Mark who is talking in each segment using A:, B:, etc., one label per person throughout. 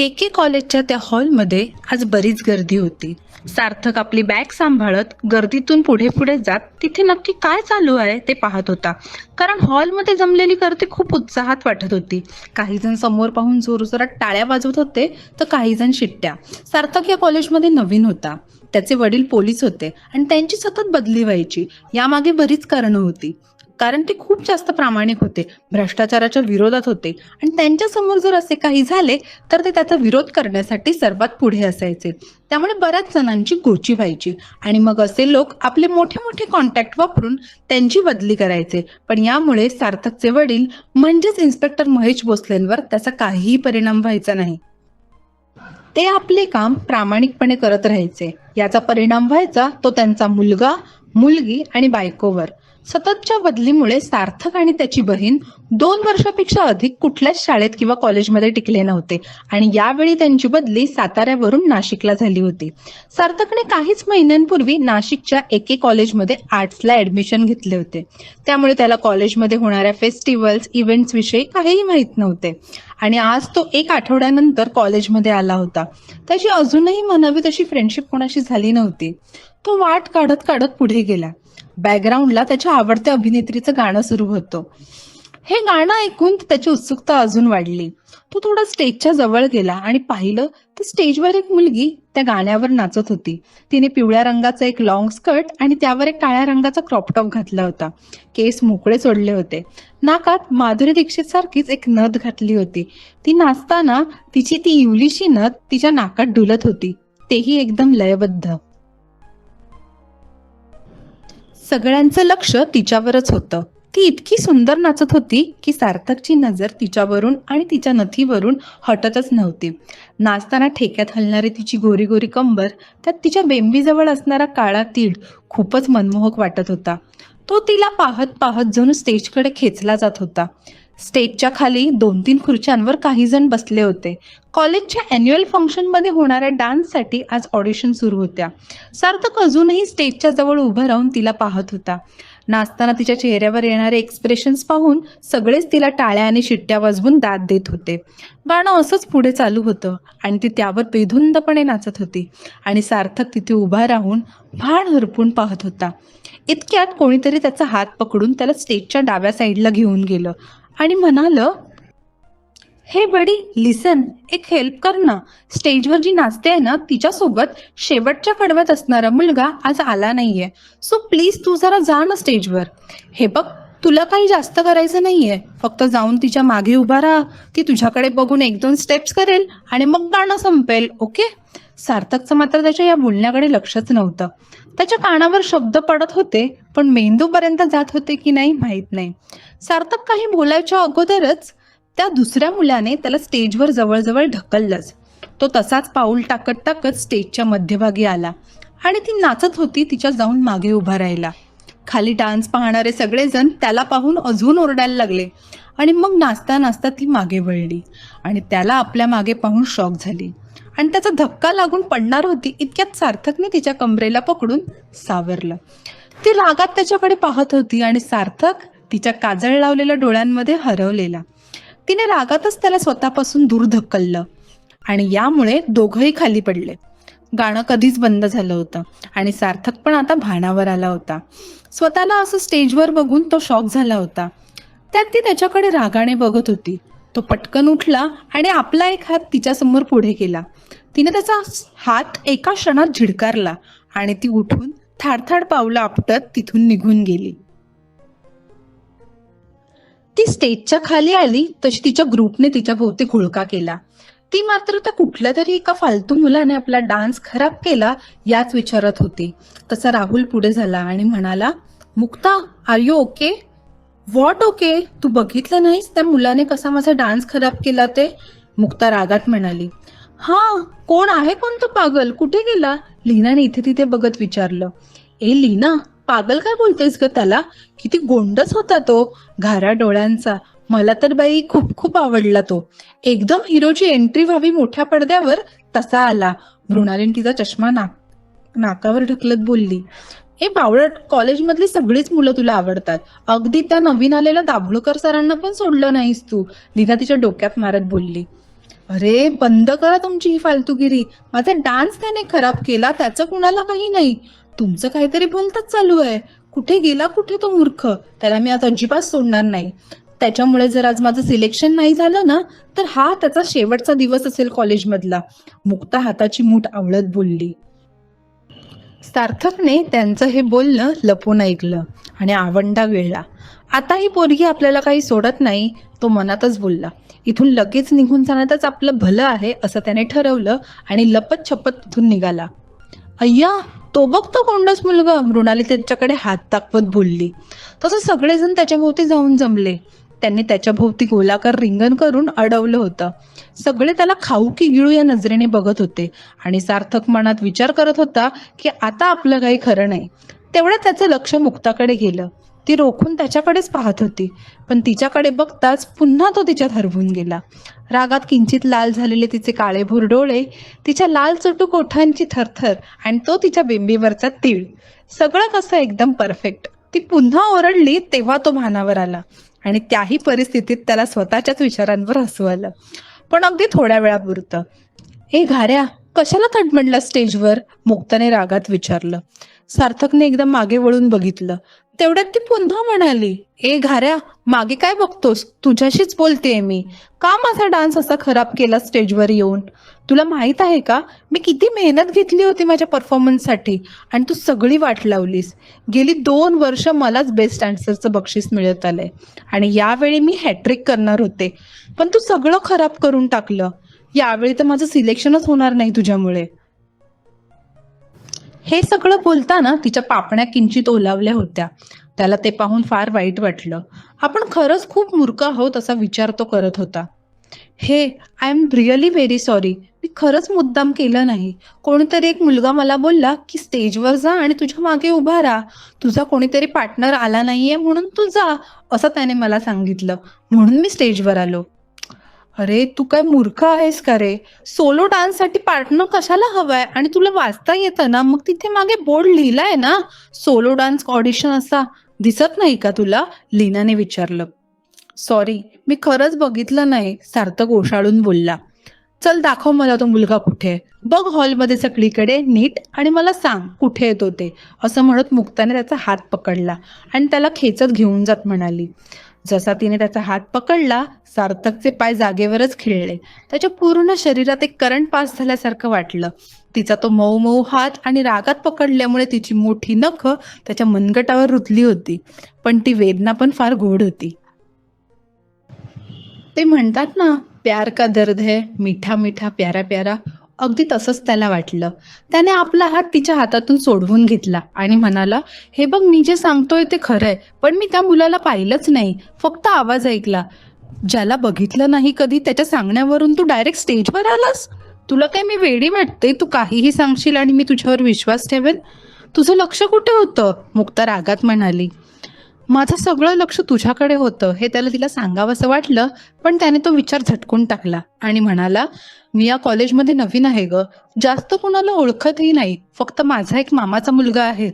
A: के के कॉलेजच्या त्या हॉलमध्ये आज बरीच गर्दी होती. सार्थक आपली बॅग सांभाळत गर्दीतून पुढे पुढे जात तिथे नक्की काय चालू आहे ते पाहत होता. कारण हॉलमध्ये जमलेली गर्दी खूप उत्साहात वाटत होती. काही जण समोर पाहून जोरजोरात टाळ्या वाजवत होते तर काही जण शिट्ट्या. सार्थक या कॉलेजमध्ये नवीन होता. त्याचे वडील पोलीस होते आणि त्यांची सतत बदली व्हायची. यामागे बरीच कारणं होती. कारण ते खूप जास्त प्रामाणिक होते भ्रष्टाचाराच्या विरोधात होते. आणि त्यांच्यासमोर जर असे काही झाले तर ते त्याचा विरोध करण्यासाठी सर्वात पुढे असायचे. त्यामुळे बऱ्याच जणांची गोची व्हायची. आणि मग असे लोक आपले मोठे मोठे कॉन्टॅक्ट वापरून त्यांची बदली करायचे. पण यामुळे सार्थकचे वडील म्हणजेच इन्स्पेक्टर महेश भोसलेंवर त्याचा काहीही परिणाम व्हायचा नाही. ते आपले काम प्रामाणिकपणे करत राहायचे. याचा परिणाम व्हायचा तो त्यांचा मुलगा मुलगी आणि बायकोवर. सततच्या बदलीमुळे सार्थक आणि त्याची बहीण दोन वर्षापेक्षा अधिक कुठल्याच शाळेत किंवा कॉलेजमध्ये टिकले नव्हते. आणि यावेळी त्यांची बदली साताऱ्यावरून नाशिकला झाली होती. सार्थकने काहीच महिन्यांपूर्वी नाशिकच्या एके कॉलेजमध्ये आर्ट्सला ऍडमिशन घेतले होते. त्यामुळे त्याला कॉलेजमध्ये होणाऱ्या फेस्टिवल्स इव्हेंट्स विषयी काहीही माहीत नव्हते. आणि आज तो एक आठवड्यानंतर कॉलेजमध्ये आला होता. त्याची अजूनही म्हणावी तशी फ्रेंडशिप कोणाशी झाली नव्हती. तो वाट काढत काढत पुढे गेला. बॅकग्राऊंडला त्याच्या आवडत्या अभिनेत्रीचं गाणं सुरू होतं. हे गाणं ऐकून त्याची उत्सुकता अजून वाढली. तो थोडा स्टेजच्या जवळ गेला आणि पाहिलं तर स्टेजवर एक मुलगी त्या गाण्यावर नाचत होती. तिने पिवळ्या रंगाचा एक लॉंग स्कर्ट आणि त्यावर एक काळ्या रंगाचा क्रॉप टॉप घातला होता. केस मोकळे सोडले होते. नाकात माधुरी दीक्षित सारखीच एक नथ घातली होती. ती नाचताना तिची ती इवलीशी नथ तिच्या नाकात डुलत होती. तेही एकदम लयबद्ध. सगळ्यांचं लक्ष तिच्यावरच होतं. ती इतकी सुंदर नाचत होती की सार्थकची नजर तिच्यावरून आणि तिच्या नथीवरून हटतच नव्हती. नाचताना ठेक्यात हलणारी तिची गोरी गोरी कंबर त्यात तिच्या बेंबीजवळ असणारा काळा तीड खूपच मनमोहक वाटत होता. तो तिला पाहत पाहत जणू स्टेजकडे खेचला जात होता. स्टेजच्या खाली दोन तीन खुर्च्यांवर काही जण बसले होते. कॉलेजच्या अॅन्युअल फंक्शनमध्ये होणाऱ्या डान्ससाठी आज ऑडिशन सुरू होत्या. सार्थक अजूनही स्टेजच्या जवळ उभं राहून तिला पाहत होता. नाचताना तिच्या चेहऱ्यावर येणारे एक्सप्रेशन्स पाहून सगळेच तिला टाळ्या आणि शिट्ट्या वाजवून दाद देत होते. गाणं असंच पुढे चालू होतं आणि ती त्यावर बेधुंदपणे नाचत होती आणि सार्थक तिथे उभा राहून भाण हरपून पाहत होता. इतक्यात कोणीतरी त्याचा हात पकडून त्याला स्टेजच्या डाव्या साईडला घेऊन गेलं. आणि म्हणालं हे बडी लिसन एक हेल्प कर ना. स्टेजवर जी नाचते आहे ना तिच्यासोबत शेवटच्या कडव्यात असणारा मुलगा आज आला नाहीये. सो प्लीज तू जरा जा ना स्टेजवर. हे बघ तुला काही जास्त करायचं नाहीये. फक्त जाऊन तिच्यामागे उभा राहा. ती तुझ्याकडे बघून एक दोन स्टेप्स करेल आणि मग गाणं संपेल ओके सार्थकचं मात्र त्याच्या या बोलण्याकडे लक्षच नव्हतं. त्याच्या कानावर शब्द पडत होते पण मेंदूपर्यंत जात होते की नाही माहीत नाही. सार्थक काही बोलायच्या अगोदरच त्या दुसऱ्या मुलाने त्याला स्टेजवर जवळजवळ ढकललंच. तो तसाच पाऊल टाकत टाकत स्टेजच्या मध्यभागी आला आणि ती नाचत होती तिच्या जाऊन मागे उभा राहिला. खाली डान्स पाहणारे सगळेजण त्याला पाहून अजून ओरडायला लागले आणि मग नाचता नाचता ती मागे वळली आणि त्याला आपल्या मागे पाहून शॉक झाली. आणि त्याचा धक्का लागून पडणार होती इतक्यात सार्थकने तिच्या कमरेला पकडून सावरलं. ती रागात त्याच्याकडे पाहत होती आणि सार्थक तिच्या काजळ लावलेल्या डोळ्यांमध्ये हरवलेला. तिने रागातच त्याला स्वतःपासून दूर धक्कललं आणि यामुळे दोघंही खाली पडले. गाणं कधीच बंद झालं होतं आणि सार्थक पण आता भानावर आला होता. स्वतःला असं स्टेजवर बघून तो शॉक झाला होता. त्यात ती त्याच्याकडे रागाने बघत होती. तो पटकन उठला आणि आपला एक हात तिच्यासमोर पुढे केला. तिने त्याचा हात एका क्षणात झिडकारला आणि ती उठून थाडथाड पावलं आपटत तिथून निघून गेली. ती स्टेजच्या खाली आली तशी तिच्या ग्रुपने तिच्या भोवती घोळका केला. ती मात्र त्या कुठल्या तरी एका फालतू मुलाने आपला डान्स खराब केला याच विचारत होती. तसा राहुल पुढे झाला आणि म्हणाला Mukta are you okay what okay तू बघितलं नाहीस? त्या मुलाने कसा माझा डान्स खराब केला ते? मुक्ता रागात म्हणाली. हा कोण आहे कोण तो पागल? कुठे गेला? लीनाने इथे तिथे बघत विचारलं. ए लीना पागल काय बोलतेस ग त्याला? किती गोंडच होता तो घारा डोळ्यांचा. मला तर बाई खूप खूप आवडला तो. एकदम हिरोची एंट्री व्हावी मोठ्या पडद्यावर तसा आला. मृणालीन तिचा चष्मा नाक नाकावर ढकलत बोलली. हे बावळट कॉलेजमधली सगळीच मुलं तुला आवडतात. अगदी त्या नवीन आलेल्या दाभोळकर सरांना पण सोडलं नाहीस तू. लीना तिच्या डोक्यात मारत बोलली. अरे बंद करा तुमची ही फालतूगिरी. माझा डान्स त्याने खराब केला त्याचं कुणाला काही नाही. तुमचं काहीतरी बोलताच चालू आहे. कुठे गेला कुठे तो मूर्ख? त्याला मी आता अजिबात सोडणार नाही. त्याच्यामुळे जर आज माझं सिलेक्शन नाही झालं ना तर हा त्याचा शेवटचा दिवस असेल कॉलेजमधला. मुक्ता हाताची मूठ आवळत बोलली. सार्थकने त्यांचं हे बोलणं लपून ऐकलं आणि आवंडा वेळला. आता ही पोरगी आपल्याला काही सोडत नाही तो मनातच बोलला. इथून लगेच निघून जाण्यातच आपलं भलं आहे असं त्याने ठरवलं आणि लपत छपत तिथून निघाला. अय्या तो बघतो कोंडस मुलगा मृणाली त्याच्याकडे हात ताकवत बोलली. तसं सगळेजण त्याच्या भोवती जाऊन जमले. त्यांनी त्याच्या भोवती गोलाकार रिंगण करून अडवलं होतं. सगळे त्याला खाऊ की गिळू या नजरेने बघत होते. आणि सार्थक मनात विचार करत होता की आता आपलं काही खरं नाही. तेवढ्यात त्याचं लक्ष मुक्ताकडे गेलं. ती रोखून त्याच्याकडेच पाहत होती. पण तिच्याकडे बघताच पुन्हा तो तिच्यात हरवून गेला. रागात किंचित लाल झालेले तिचे काळेभोर डोळे तिच्या लाल चटूक ओठांची थरथर आणि तो तिच्या बिंबीवरचा तीळ. सगळं कसं एकदम परफेक्ट ती पुन्हा ओरडली तेव्हा तो भानावर आला. आणि त्याही परिस्थितीत त्याला स्वतःच्याच विचारांवर हसू आलं. पण अगदी थोड्या वेळापुरतं. हे घाऱ्या कशाला तडमडला स्टेजवर मुक्ताने रागात विचारलं. सार्थकने एकदम मागे वळून बघितलं. तेवढ्यात ती पुन्हा म्हणाली ए घाऱ्या मागे काय बघतोस? तुझ्याशीच बोलतेय मी. का माझा डान्स असा खराब केला स्टेजवर येऊन? तुला माहीत आहे का? मी किती मेहनत घेतली होती माझ्या परफॉर्मन्ससाठी आणि तू सगळी वाट लावलीस. गेली दोन वर्ष मलाच बेस्ट डान्सरचं बक्षीस मिळत आलंय. आणि यावेळी मी हॅट्रिक करणार होते. पण तू सगळं खराब करून टाकलं. यावेळी तर माझं सिलेक्शनच होणार नाही तुझ्यामुळे. हे सगळं बोलताना तिच्या पापण्या किंचित ओलावल्या होत्या. त्याला ते पाहून फार वाईट वाटलं. आपण खरंच खूप मूर्ख आहोत असा विचार तो करत होता. Hey I am really very sorry मी खरंच मुद्दाम केलं नाही. कोणीतरी एक मुलगा मला बोलला की स्टेजवर जा आणि तुझ्या मागे उभा राहा. तुझा कोणीतरी पार्टनर आला नाहीये म्हणून तू जा असं त्याने मला सांगितलं. म्हणून मी स्टेजवर आलो. अरे तू काय मूर्ख आहेस का रे? सोलो डान्ससाठी पार्टनर कशाला हवाय? आणि तुला वाचता येतं ना? मग तिथे मागे बोर्ड लिहिलाय ना? सोलो डान्स ऑडिशन असा. दिसत नाही का तुला? लीनाने विचारलं. सॉरी मी खरंच बघितलं नाही सार्थक ओशाळून बोलला. चल दाखव मला तो मुलगा कुठे? आहे. बघ हॉलमध्ये सगळीकडे नीट. आणि मला सांग कुठे येतो ते? असं म्हणत मुक्ताने त्याचा हात पकडला. आणि त्याला खेचत घेऊन जात म्हणाली. जसा तिने त्याचा हात पकडला सार्थकचे पाय जागेवरच खिळले. त्याच्या पूर्ण शरीरात एक करंट पास झाल्यासारखं वाटलं. तिचा तो मऊ मऊ हात आणि रागात पकडल्यामुळे तिची मोठी नख त्याच्या मनगटावर रुतली होती. पण ती वेदना पण फार गोड होती. ते म्हणतात ना प्यार का दर्द है मिठा मिठा प्यारा प्यारा. अगदी तसंच त्याला वाटलं. त्याने आपला हात तिच्या हातातून सोडवून घेतला आणि म्हणाला हे बघ मी जे सांगतोय ते खरंय पण मी त्या मुलाला पाहिलंच नाही. फक्त आवाज ऐकला. ज्याला बघितलं नाही कधी त्याच्या सांगण्यावरून तू डायरेक्ट स्टेजवर आलास? तुला काय मी वेडी वाटते? तू काहीही सांगशील आणि मी तुझ्यावर विश्वास ठेवेन? तुझं लक्ष कुठे होतं? मुक्ता रागात म्हणाली. माझं सगळं लक्ष तुझ्याकडे होतं हे त्याला तिला सांगावंसं वाटलं पण त्याने तो विचार झटकून टाकला आणि म्हणाला मी या कॉलेजमध्ये नवीन आहे ग. जास्त कोणाला ओळखतही नाही. फक्त माझा एक मामाचा मुलगा आहे.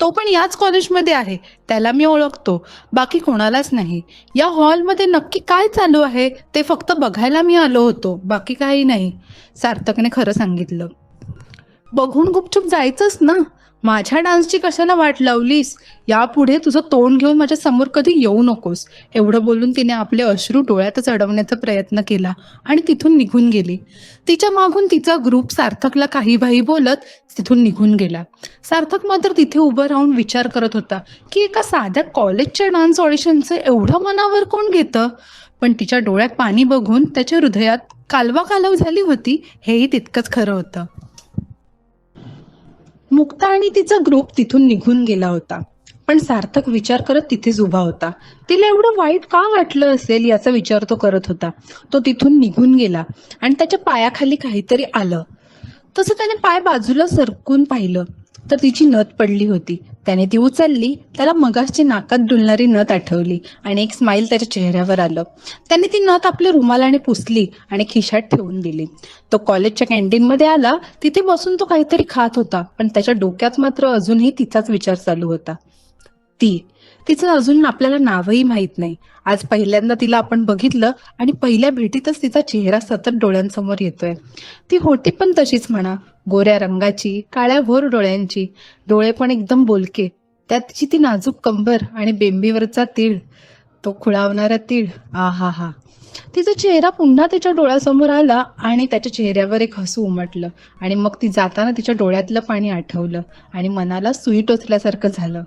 A: तो पण याच कॉलेजमध्ये आहे. त्याला मी ओळखतो. बाकी कोणालाच नाही. या हॉलमध्ये नक्की काय चालू आहे ते फक्त बघायला मी आलो होतो. बाकी काही नाही सार्थकने खरं सांगितलं. बघून गुपचूप जायचंच ना. माझ्या डान्सची कशाला वाट लावलीस? यापुढे तुझं तोंड घेऊन माझ्यासमोर कधी येऊ नकोस. एवढं बोलून तिने आपले अश्रू डोळ्यातच अडवण्याचा प्रयत्न केला आणि तिथून निघून गेली. तिच्या मागून तिचा ग्रुप सार्थकला काही भाई बोलत तिथून निघून गेला. सार्थक मात्र तिथे उभं राहून विचार करत होता की एका साध्या कॉलेजच्या डान्स ऑडिशनचं एवढं मनावर कोण घेतं? पण तिच्या डोळ्यात पाणी बघून त्याच्या हृदयात कालवा कालव झाली होती हेही तितकंच खरं होतं. मुक्ता आणि तिचा ग्रुप तिथून निघून गेला होता. पण सार्थक विचार करत तिथेच उभा होता. तिला एवढं वाईट का वाटलं असेल याचा विचार तो करत होता. तो तिथून निघून गेला आणि त्याच्या पायाखाली काहीतरी आलं. तसं त्याने पाय बाजूला सरकून पाहिलं. तर तिची नथ पडली होती. त्याने ती उचलली त्याला मगासची नाकात डुलणारी नथ आठवली आणि एक स्माईल त्याच्या चेहऱ्यावर आलं. त्याने ती नथ आपल्या रुमालाने पुसली आणि खिशात ठेवून दिली. तो कॉलेजच्या कॅन्टीनमध्ये आला तिथे बसून तो काहीतरी खात होता पण त्याच्या डोक्यात मात्र अजूनही तिचाच विचार चालू होता. ती तिचं अजून आपल्याला नावही माहीत नाही. आज पहिल्यांदा तिला आपण बघितलं आणि पहिल्या भेटीतच तिचा चेहरा सतत डोळ्यांसमोर येतोय. ती होती पण तशीच म्हणा. गोऱ्या रंगाची काळ्या भोर डोळ्यांची डोळे पण एकदम बोलके. त्यात तिची ती नाजूक कंबर आणि बेंबीवरचा तीळ. तो खुळावणारा तीळ. आ हा हा तिचा चेहरा पुन्हा तिच्या डोळ्यासमोर आला आणि त्याच्या चेहऱ्यावर एक हसू उमटलं. आणि मग ती जाताना तिच्या डोळ्यातलं पाणी आठवलं आणि मनाला सुई टोचल्यासारखं झालं.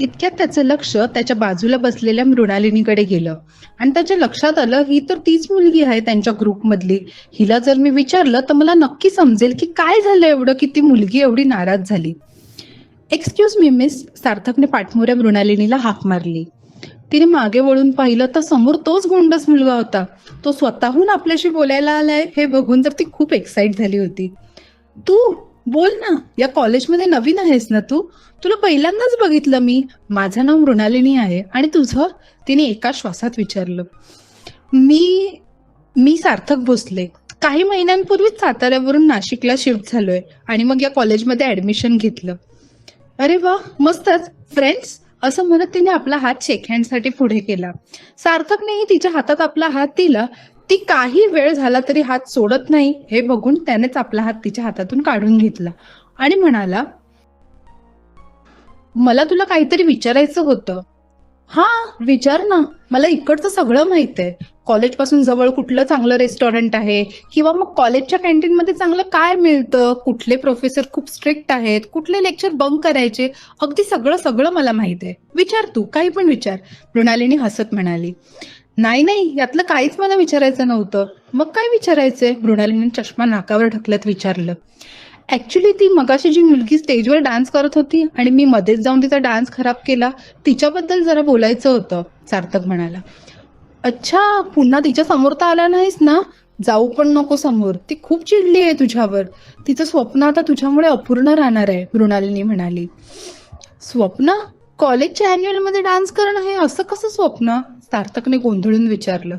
A: इतक्यात त्याचं लक्ष त्याच्या बाजूला बसलेल्या मृणालिनीकडे गेलं. आणि त्याच्या लक्षात आलं ही तर तीच मुलगी आहे त्यांच्या ग्रुपमधली हिला जर मी विचारलं तर मला नक्की समजेल की काय झालं एवढं की ती मुलगी एवढी नाराज झाली. एक्सक्यूज मी मिस सार्थकने पाठमोऱ्या मृणालिनीला हाक मारली. तिने मागे वळून पाहिलं तर समोर तोच गोंडस मुलगा होता. तो स्वतःहून आपल्याशी बोलायला आलाय हे बघून तर ती खूप एक्साइट झाली होती. तू बोल ना. या कॉलेजमध्ये नवीन आहेस ना तू? तुला पहिल्यांदाच बघितलं मी. माझं नाव मृणालिनी आहे आणि तुझं? तिने एका श्वासात विचारलं. मी मी सार्थक भोसले. काही महिन्यांपूर्वीच साताऱ्यावरून नाशिकला शिफ्ट झालोय आणि मग या कॉलेजमध्ये ऍडमिशन घेतलं. अरे वा मस्तच. फ्रेंड्स असं म्हणत तिने आपला हात शेक हँडसाठी पुढे केला. सार्थकनेही तिच्या हातात आपला हात दिला. ती काही वेळ झाला तरी हात सोडत नाही. हे बघून त्यानेच आपला हात तिच्या हातातून काढून घेतला आणि म्हणाला मला तुला काहीतरी विचारायचं होतं. हा विचार ना. मला इकडचं सगळं माहीत आहे. कॉलेजपासून जवळ कुठलं चांगलं रेस्टॉरंट आहे? किंवा मग कॉलेजच्या कॅन्टीनमध्ये चांगलं काय मिळतं? कुठले प्रोफेसर खूप स्ट्रिक्ट आहेत? कुठले लेक्चर बंक करायचे? अगदी सगळं सगळं मला माहीत आहे. विचार तू काही पण विचार. मृणालीने हसत म्हणाली नाही नाही यातलं काहीच मला विचारायचं नव्हतं. मग काय विचारायचंय? मृणालिनी चष्मा नाकावर ढकलत विचारलं. ऍक्च्युली ती मगाशी जी मुलगी स्टेजवर डान्स करत होती आणि मी मध्येच जाऊन तिचा डान्स खराब केला तिच्याबद्दल जरा बोलायचं होतं सार्थक म्हणाला. अच्छा पुन्हा तिच्या समोर तर आला नाहीस ना? जाऊ पण नको समोर. ती खूप चिडली आहे तुझ्यावर. तिचं स्वप्न आता तुझ्यामुळे अपूर्ण राहणार आहे मृणालिनी म्हणाली. स्वप्न? कॉलेजच्या अॅन्युअलमध्ये डान्स करणं हे असं कसं स्वप्न? सार्थकने गोंधळून विचारलं.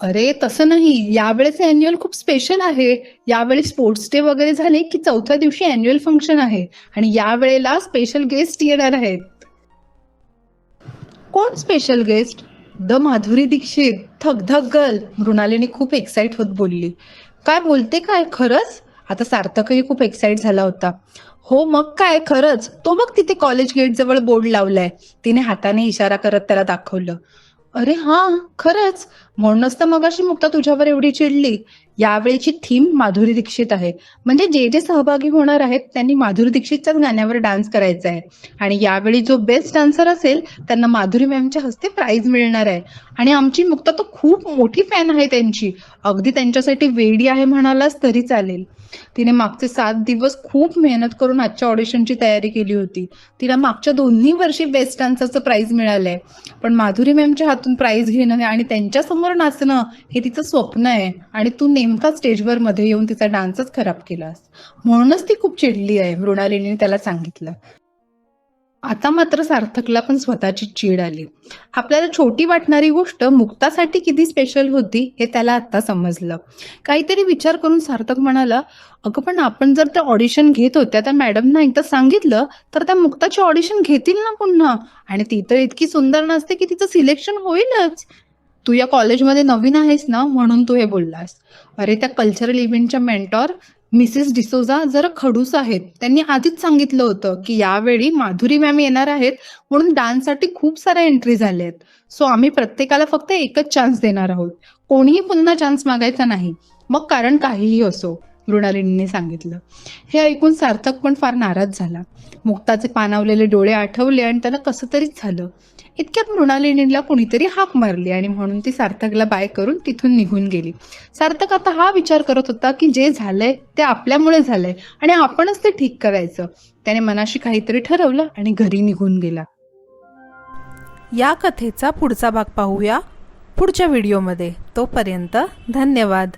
A: अरे तसं नाही. यावेळेस अॅन्युअल खूप स्पेशल आहे. यावेळी स्पोर्ट्स डे वगैरे झाले की चौथ्या दिवशी अॅन्युअल फंक्शन आहे आणि यावेळेला स्पेशल गेस्ट येणार आहेत. कोण special guest? The Madhuri Dixit. Dhak Dhak girl. मृणालीने खूप एक्साइट होत बोलली. काय बोलते काय? खरंच? आता सार्थकही खूप एक्साइट झाला होता. हो मग काय? खरंच. तो बघ तिथे कॉलेज गेट जवळ बोर्ड लावलाय. तिने हाताने इशारा करत त्याला दाखवलं. अरे हा खरंच. म्हणूनच तर मगाशी मुक्ता तुझ्यावर एवढी चिडली. यावेळीची थीम माधुरी दीक्षित आहे. म्हणजे जे जे सहभागी होणार आहेत त्यांनी माधुरी दीक्षितच्याच गाण्यावर डान्स करायचा आहे. आणि यावेळी जो बेस्ट डान्सर असेल त्यांना माधुरी मॅमच्या हस्ते प्राइज मिळणार आहे. आणि आमची मुक्ता तर खूप मोठी फॅन आहे त्यांची. अगदी त्यांच्यासाठी वेडी आहे म्हणालाच तरी चालेल. तिने मागचे सात दिवस खूप मेहनत करून आजच्या ऑडिशनची तयारी केली होती. तिला मागच्या दोन्ही वर्षी बेस्ट डान्सरचं प्राईज मिळालंय. पण माधुरी मॅमच्या हातून प्राईज घेणं आणि त्यांच्यासमोर नाचणं हे तिचं स्वप्न आहे. आणि तू नेमका स्टेजवर मध्ये येऊन तिचा डान्सच खराब केलास. म्हणूनच ती खूप चिडली आहे मृणालिनीने त्याला सांगितलं. आता मात्र सार्थकला पण स्वतःची चीड आली. आपल्याला छोटी वाटणारी गोष्ट मुक्तासाठी किती स्पेशल होती हे त्याला आता समजलं. काहीतरी विचार करून सार्थक म्हणाला अगं पण आपण जर त्या ऑडिशन घेत होत्या त्या मॅडमना एकदा सांगितलं तर त्या मुक्ताची ऑडिशन घेतील ना पुन्हा? आणि ती तर इतकी सुंदर नसते की तिचं सिलेक्शन होईलच. तू या कॉलेजमध्ये नवीन आहेस ना म्हणून तू हे बोललास. अरे त्या कल्चरल इव्हेंटच्या मेंटॉर मिसेस डिसोजा जरा खडूस आहेत त्यांनी आधीच सांगितलं होतं की यावेळी माधुरी मॅम येणार आहेत म्हणून डान्ससाठी खूप साऱ्या एंट्री झाल्या आहेत. सो आम्ही प्रत्येकाला फक्त एकच चान्स देणार आहोत. कोणीही पुन्हा चान्स मागायचा नाही. मग कारण काहीही असो मृणालिनीने सांगितलं. हे ऐकून सार्थक पण फार नाराज झाला. मुक्ताचे पानावलेले डोळे आठवले आणि त्याला कसं तरीच झालं. इतक्यात मृणालिनीला कुणीतरी हाक मारली आणि म्हणून ती सार्थकला बाय करून तिथून निघून गेली. सार्थक आता हा विचार करत होता की जे झालंय ते आपल्यामुळे झालंय आणि आपणच ते ठीक करायचं. त्याने मनाशी काहीतरी ठरवलं आणि घरी निघून गेला.
B: या कथेचा पुढचा भाग पाहूया पुढच्या व्हिडिओमध्ये. तोपर्यंत धन्यवाद.